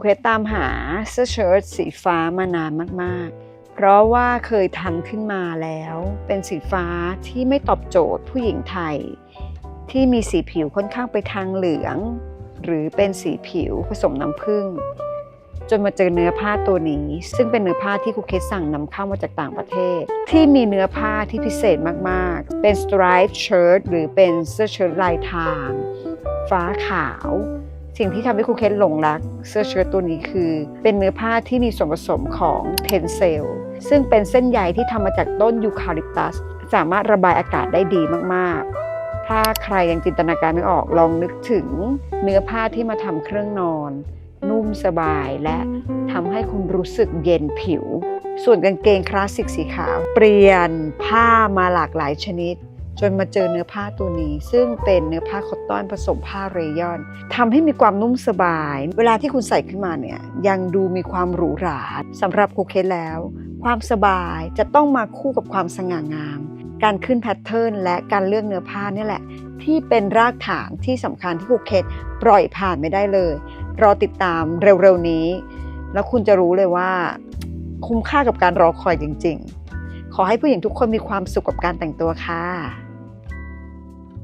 เคสตามหาเสื้อเชิ้ตสีฟ้ามานานมากๆ เพราะว่าเคยทำขึ้นมาแล้ว เป็นสีฟ้าที่ไม่ตอบโจทย์ผู้หญิงไทย ที่มีสีผิวค่อนข้างไปทางเหลือง หรือเป็นสีผิวผสมน้ำผึ้งจนมาเจอเนื้อผ้าตัวนี้ ซึ่งเป็นเนื้อผ้าที่ครูเคสสั่งนำเข้ามาจากต่างประเทศ ที่มีเนื้อผ้าที่พิเศษมากๆ เป็น striped shirt หรือเป็นเสื้อเชิ้ตลายทาง ฟ้าขาว สิ่งที่ทำให้ครูเคสหลงรักเสื้อเชิ้ตตัวนี้คือ เป็นเนื้อผ้าที่มีส่วนผสมของเทนเซลซึ่งเป็นเส้นใยที่ทำมาจากต้นยูคาลิปตัส สามารถระบายอากาศได้ดีมากๆ ถ้าใครยังจินตนาการไม่ออกลองนึกถึงเนื้อผ้าที่มาทำเครื่องนอน นุ่มสบายและทำให้คุณรู้สึกเย็นผิว ส่วนกางเกงคลาสสิกสีขาว เปลี่ยนผ้ามาหลากหลายชนิด จนมาเจอเนื้อผ้าตัวนี้ ซึ่งเป็นเนื้อผ้าคอตตอนผสมผ้าเรยอนทำให้มีความนุ่มสบาย เวลาที่คุณใส่ขึ้นมาเนี่ยยังดูมีความหรูหราสำหรับคูเคสแล้ว ความสบายจะต้องมาคู่กับความสง่างาม การขึ้นแพทเทิร์นและการเลือกเนื้อผ้านี่แหละ ที่เป็นรากฐานที่สำคัญที่คูเคสปล่อยผ่านไม่ได้เลย รอติดตามเร็วๆนี้ แล้วคุณจะรู้เลยว่า คุ้มค่ากับการรอคอยจริง ๆ ขอให้ผู้หญิงทุกคนมีความสุขกับการแต่งตัวค่ะ